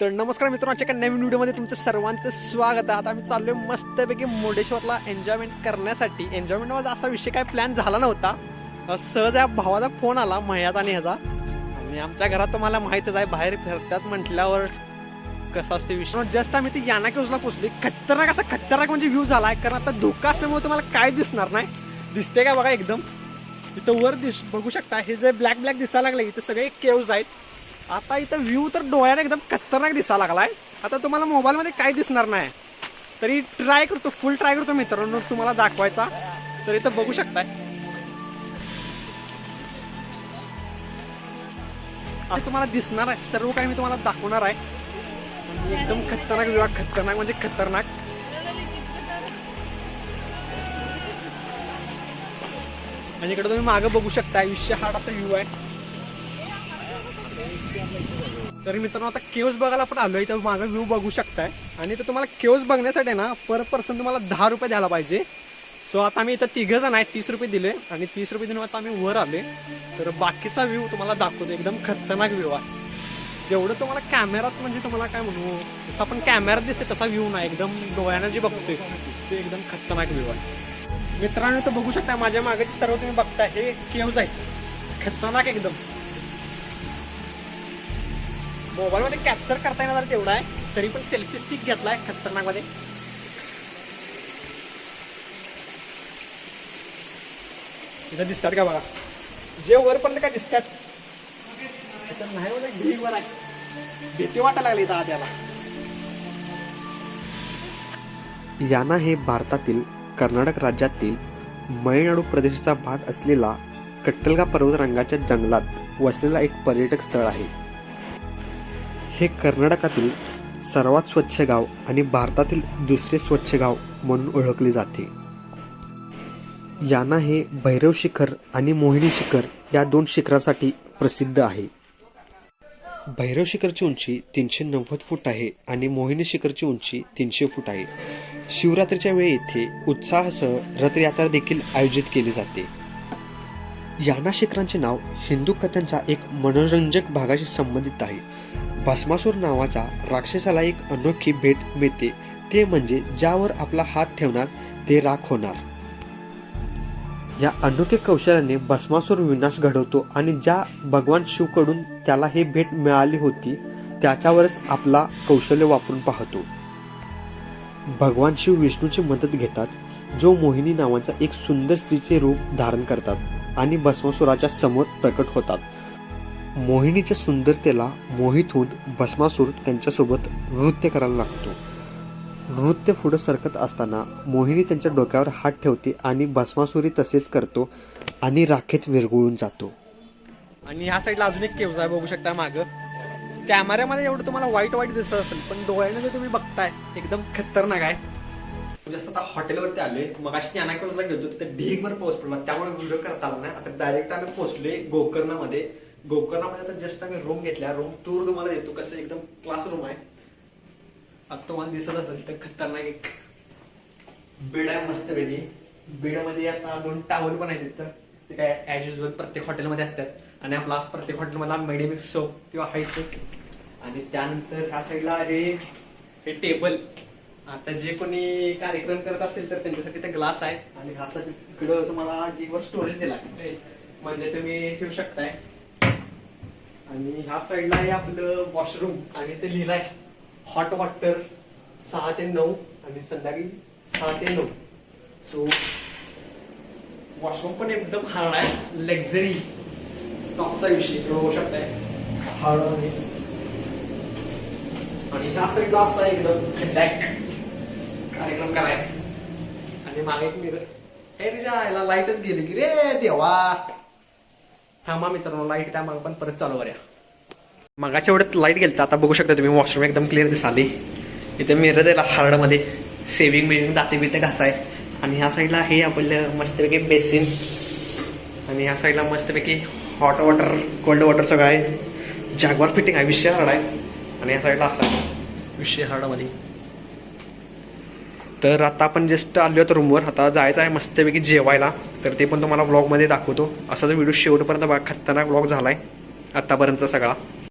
तर नमस्कार मित्रांनो एका नवीन व्हिडिओमध्ये तुमचं सर्वांचं स्वागत आहे. आता आम्ही चाललोय मस्तपैकी मुर्डेश्वरला एन्जॉयमेंट करण्यासाठी. एन्जॉयमेंट माझा असा विषय काय प्लॅन झाला नव्हता. सहज या भावाचा फोन आला महिन्याचा आणि ह्याचा. आणि आमच्या घरात तुम्हाला माहितच आहे बाहेर फिरतात म्हटल्यावर कसं असतो विषय. जस्ट आम्ही ती याना केवजला पोचली खतरनाक असा खतरनाक म्हणजे व्ह्यू झाला आहे कारण आता धोका असल्यामुळे तुम्हाला काय दिसणार नाही. दिसते का बघा एकदम? इथं वर दिस बघू शकता हे जे ब्लॅक ब्लॅक दिसायला लागले इथं सगळे केव्ज आहेत. आता इथं व्ह्यू तर डोळ्याने एकदम खतरनाक दिसायला लागलाय. आता तुम्हाला मोबाईलमध्ये काय दिसणार नाही. तरी ट्राय करतो फुल ट्राय करतो मित्रांनो तुम्हाला दाखवायचा. तर इथं बघू शकताय. आता तुम्हाला दिसणार आहे सर्व काही मी तुम्हाला दाखवणार आहे. एकदम खतरनाक विवाह खतरनाक म्हणजे खतरनाक. आणि इकडे तुम्ही मागं बघू शकता आयुष्य हार्ड असा व्ह्यू आहे. तर मित्रांनो आता केव्स बघायला आपण आलोय तर मागं व्ह्यू बघू शकताय. आणि तर तुम्हाला केव्स बघण्यासाठी ना पर पर्सन तुम्हाला दहा रुपये द्यायला पाहिजे. सो आता आम्ही इथं तिघ जण आहेत तीस रुपये दिले. आणि तीस रुपये देऊन आता आम्ही वर आले तर बाकीचा व्ह्यू तुम्हाला दाखवतो एकदम खतरनाक व्ह्यू आहे. जेवढं तुम्हाला कॅमेरात म्हणजे तुम्हाला काय म्हणू जसं आपण कॅमेरात दिसते तसा व्ह्यू नाही. एकदम डोळ्यानं जे बघतोय ते एकदम खतरनाक व्ह्यू आहे. मित्रांनो तर बघू शकता माझ्या मागाची सर्व तुम्ही बघताय हे केव्ज आहे खतरनाक एकदम. मोबाईल मध्ये कॅप्चर करता येणार तेवढा आहे. तरी पण सेल्फी स्टिक घेतलाय खतरनाकमध्ये इथं दिसतात का बघा? जे वरपर्यंत काय दिसतात? नाही म्हणजे ढीगवर आहे. भीती वाटायला लागली इथं आद्याला. याना हे भारतातील कर्नाटक राज्यातील मयनाडू प्रदेशाचा भाग असलेला कट्टलगा पर्वतरांगाच्या जंगलात वसलेला एक पर्यटक स्थळ आहे. हे कर्नाटकातील सर्वात स्वच्छ गाव आणि भारतातील दुसरे स्वच्छ गाव म्हणून ओळखले जाते. याना हे भैरव शिखर आणि मोहिनी शिखर या दोन शिखरासाठी प्रसिद्ध आहे. भैरव शिखरची उंची तीनशे नव्वद फूट आहे आणि मोहिनी शिखरची उंची तीनशे फूट आहे. शिवरात्रीच्या वेळी येथे उत्साहासह रथयात्रा देखील आयोजित केली जाते. याना शिखरांचे नाव हिंदू कथांचा एक मनोरंजक भागाशी संबंधित आहे. भस्मासूर नावाच्या राक्षसाला एक अनोखी भेट मिळते. ते म्हणजे ज्यावर आपला हात ठेवणार ते राख होणार. या अनोख्या कौशल्याने भस्मासूर विनाश घडवतो आणि ज्या भगवान शिवकडून त्याला ही भेट मिळाली होती त्याच्यावरच आपला कौशल्य वापरून पाहतो. भगवान शिव विष्णूची मदत घेतात जो मोहिनी नावाचा एक सुंदर स्त्रीचे रूप धारण करतात आणि भस्मासुराच्या समोर प्रकट होतात. मोहिनीच्या सुंदरतेला मोहित होऊन भस्मासूर त्यांच्यासोबत नृत्य करायला लागतो. नृत्य पुढे सरकत असताना मोहिनी त्यांच्या डोक्यावर हात ठेवते आणि भस्मासुरी तसेच करतो आणि राखेत विरघळून जातो. आणि ह्या साईडला अजून एक केव्ज आहे बघू शकता मागं. कॅमेऱ्यामध्ये एवढं तुम्हाला वाईट वाईट दिसत असेल पण डोळ्याने जर तुम्ही बघताय एकदम खतरनाक आहे. जसं आता हॉटेलवरती आलोय मग अशी नाना केव्जला गेलो तिथे ढीगभर पाऊस पडला त्यामुळे व्हिडिओ करता आला नाही. आता डायरेक्ट आम्ही पोहोचलोय गोकर्णामध्ये. गोकर्णामध्ये म्हणजे आता जस्ट आम्ही रूम घेतल्या. रूम टूर तुम्हाला देतो. कसं एकदम क्लासरूम आहे. आता तुम्हाला दिसत असेल तर खतरनाक एक बेड आहे मस्त बेडी बेडमध्ये आता दोन टावल पण आहेत तिथं ते काय ऍज युजल प्रत्येक हॉटेलमध्ये असतात. आणि आपला प्रत्येक हॉटेलमधला मेडिमिक्स सोप किंवा हायच आणि त्यानंतर ह्या साईडला हे हे टेबल आता जे कोणी कार्यक्रम करत असेल तर त्यांच्यासाठी ते ग्लास आहे. आणि ह्या साठी इकडं तुम्हाला ढीगवर स्टोरेज दिला म्हणजे तुम्ही ठेवू शकताय. आणि ह्या साईडला आहे आपलं वॉशरूम आणि ते लिहिलंय हॉट वॉटर सहा ते नऊ आणि संध्याकाळी सहा ते नऊ. सो वॉशरूम पण एकदम हार्ड आहे लक्झरी टॉपचा विषय बघू शकताय. हार्ड आहे. आणि ह्या साईडला असा आहे एकदम जॅक कार्यक्रम कराय आणि मागे मिरर हे तुझ्या याला लाईटच गेली की रे देवा. थांबा मित्रांनो लाइट त्या मग पण परत चालू करूया. मगाच्या एवढ्यात लाइट गेलता आता बघू शकता तुम्ही वॉशरूम एकदम क्लिअर दिसाली. इथे मिरर दिला हार्डमध्ये. सेव्हिंग सेविंग बिविंग दाते बिते घासाय. आणि ह्या साईडला आहे आपलं मस्तपैकी बेसिन आणि ह्या साईडला मस्तपैकी हॉट वॉटर कोल्ड वॉटर सगळं आहे. जागवार फिटिंग आहे विषय हार्ड आहे. आणि ह्या साईडला असा विषय हार्डमध्ये. तर आता आपण जस्ट आलो आहोत रूमवर आता जायचं आहे मस्तपैकी जेवायला. तर ते पण तुम्हाला व्लॉगमध्ये दाखवतो. असा जो व्हिडिओ शेवटपर्यंत बघा. खतरनाक व्लॉग आहे आत्तापर्यंत सगळा.